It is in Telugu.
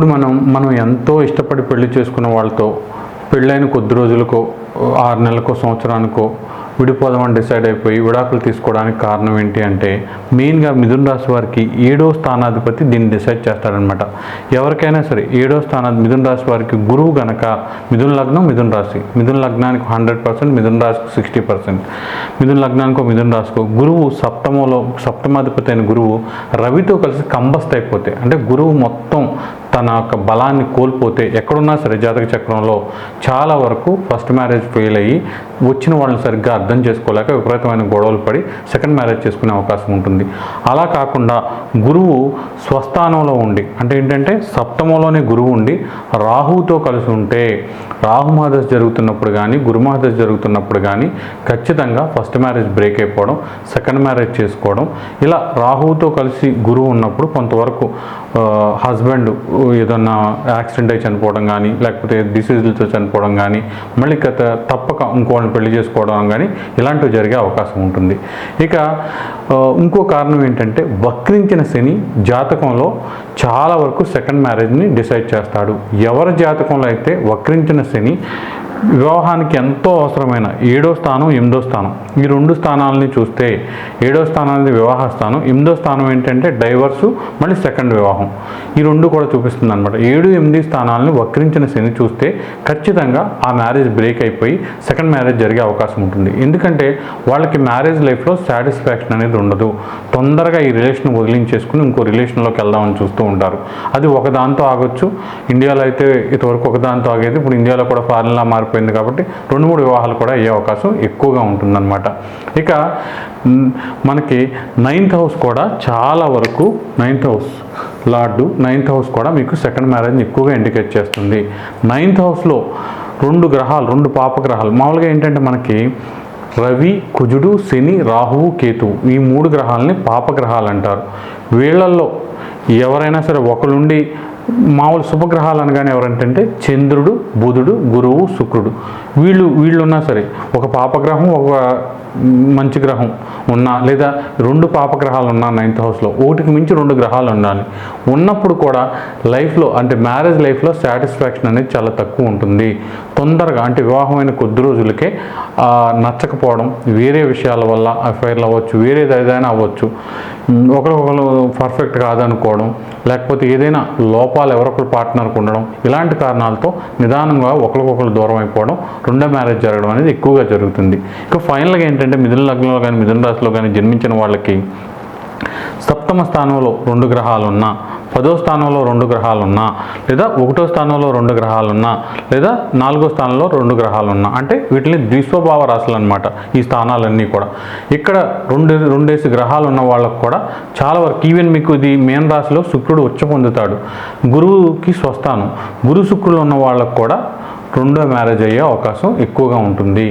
ఇప్పుడు మనం మనం ఎంతో ఇష్టపడి పెళ్ళి చేసుకున్న వాళ్ళతో పెళ్ళైన కొద్ది రోజులకో ఆరు నెలలకో సంవత్సరానికో విడిపోదామని డిసైడ్ అయిపోయి విడాకులు తీసుకోవడానికి కారణం ఏంటి అంటే మెయిన్గా మిథున రాశి వారికి ఏడో స్థానాధిపతి దీన్ని డిసైడ్ చేస్తాడనమాట ఎవరికైనా సరే ఏడో స్థానా మిథున రాశి వారికి గురువు గనక మిథున లగ్నం మిథున రాశి. మిథున లగ్నానికి హండ్రెడ్ పర్సెంట్ మిథున రాశికి సిక్స్టీ పర్సెంట్. మిథున లగ్నానికో మిథున రాశికో గురువు సప్తమంలో సప్తమాధిపతి అయిన గురువు రవితో కలిసి కంబస్ట్ అయిపోతే అంటే గురువు మొత్తం తన యొక్క బలాన్ని కోల్పోతే ఎక్కడున్నా సరే జాతక చక్రంలో చాలా వరకు ఫస్ట్ మ్యారేజ్ ఫెయిల్ అయ్యి వచ్చిన వాళ్ళని సరిగ్గా అర్థం చేసుకోలేక విపరీతమైన గొడవలు పడి సెకండ్ మ్యారేజ్ చేసుకునే అవకాశం ఉంటుంది. అలా కాకుండా గురువు స్వస్థానంలో ఉండి అంటే ఏంటంటే సప్తమంలోనే గురువు ఉండి రాహుతో కలిసి ఉంటే రాహుమాదశ జరుగుతున్నప్పుడు కానీ గురుమాదశ జరుగుతున్నప్పుడు కానీ ఖచ్చితంగా ఫస్ట్ మ్యారేజ్ బ్రేక్ అయిపోవడం సెకండ్ మ్యారేజ్ చేసుకోవడం ఇలా రాహువుతో కలిసి గురువు ఉన్నప్పుడు కొంతవరకు హస్బెండ్ ఏదన్నా యాక్సిడెంట్ అయి చనిపోవడం కానీ లేకపోతే డిసీజులతో చనిపోవడం కానీ మళ్ళీ గత తప్పక ఇంకోళ్ళని పెళ్ళి చేసుకోవడం కానీ ఇలాంటివి జరిగే అవకాశం ఉంటుంది. ఇక ఇంకో కారణం ఏంటంటే వక్రించిన శని జాతకంలో చాలా వరకు సెకండ్ మ్యారేజ్ని డిసైడ్ చేస్తాడు. ఎవరి జాతకంలో అయితే వక్రించిన శని వివాహానికి ఎంతో అవసరమైన ఏడో స్థానం ఎనిమిదో స్థానం. ఈ రెండు స్థానాలని చూస్తే ఏడో స్థానానికి వివాహ స్థానం ఎనిమిదో స్థానం ఏంటంటే డైవర్సు మళ్ళీ సెకండ్ వివాహం. ఈ రెండు కూడా చూపిస్తుంది అనమాట ఏడు ఎనిమిది స్థానాలని వక్రించిన శని చూస్తే ఖచ్చితంగా ఆ మ్యారేజ్ బ్రేక్ అయిపోయి సెకండ్ మ్యారేజ్ జరిగే అవకాశం ఉంటుంది. ఎందుకంటే వాళ్ళకి మ్యారేజ్ లైఫ్లో సాటిస్ఫాక్షన్ అనేది ఉండదు. తొందరగా ఈ రిలేషన్ వదిలించేసుకుని ఇంకో రిలేషన్లోకి వెళ్దామని చూస్తూ ఉంటారు. అది ఒకదాంతో ఆగొచ్చు. ఇండియాలో అయితే ఇంతవరకు ఒకదాంతో ఆగేది ఇప్పుడు ఇండియాలో కూడా ఫారెన్లా మారిపోయింది కాబట్టి రెండు మూడు వివాహాలు కూడా అయ్యే అవకాశం ఎక్కువగా ఉంటుందన్నమాట. ఇక మనకి నైన్త్ హౌస్ కూడా చాలా వరకు ninth house lord ninth house కూడా మీకు సెకండ్ మ్యారేజ్ని ఎక్కువగా ఇండికేట్ చేస్తుంది. నైన్త్ హౌస్లో రెండు గ్రహాలు రెండు పాప గ్రహాలు మామూలుగా ఏంటంటే మనకి రవి కుజుడు శని రాహువు కేతువు ఈ మూడు గ్రహాలని పాపగ్రహాలు అంటారు. వీళ్ళల్లో ఎవరైనా సరే ఒకరుండి మామూలు శుభగ్రహాలు అనగానే ఎవరంటే చంద్రుడు బుధుడు గురువు శుక్రుడు. వీళ్ళు వీళ్ళు ఉన్నా సరే ఒక పాపగ్రహం ఒక మంచి గ్రహం ఉన్నా లేదా రెండు పాపగ్రహాలు ఉన్నా నైన్త్ హౌస్లో ఒకటికి మించి రెండు గ్రహాలు ఉండాలి. ఉన్నప్పుడు కూడా లైఫ్లో అంటే మ్యారేజ్ లైఫ్లో సాటిస్ఫాక్షన్ అనేది చాలా తక్కువ ఉంటుంది. తొందరగా అంటే వివాహమైన కొద్ది రోజులకే నచ్చకపోవడం వేరే విషయాల వల్ల అఫైర్లు అవ్వచ్చు వేరేది ఏదైనా అవ్వచ్చు. ఒకరికొకరు పర్ఫెక్ట్ కాదనుకోవడం లేకపోతే ఏదైనా వాళ్ళు ఎవరొకరు పార్ట్నర్కి ఉండడం ఇలాంటి కారణాలతో నిదానంగా ఒకరికొకరు దూరం అయిపోవడం రెండో మ్యారేజ్ జరగడం అనేది ఎక్కువగా జరుగుతుంది. ఇక ఫైనల్గా ఏంటంటే మిథున లగ్నంలో కానీ మిథున రాశిలో కానీ జన్మించిన వాళ్ళకి సప్తమ స్థానంలో రెండు గ్రహాలు ఉన్నా పదో స్థానంలో రెండు గ్రహాలున్నా లేదా ఒకటో స్థానంలో రెండు గ్రహాలున్నా లేదా నాలుగో స్థానంలో రెండు గ్రహాలు ఉన్నా అంటే వీటిని ద్విస్వభావ రాశులు అనమాట ఈ స్థానాలన్నీ కూడా. ఇక్కడ రెండు రెండేసి గ్రహాలు ఉన్న వాళ్ళకు కూడా చాలా వరకు ఈవెన్ మీకు ఇది మేన్ రాశిలో శుక్రుడు ఉచ్చ పొందుతాడు. గురువుకి స్వస్థానం. గురు శుక్రులు ఉన్న వాళ్ళకు కూడా రెండో మ్యారేజ్ అయ్యే అవకాశం ఎక్కువగా ఉంటుంది.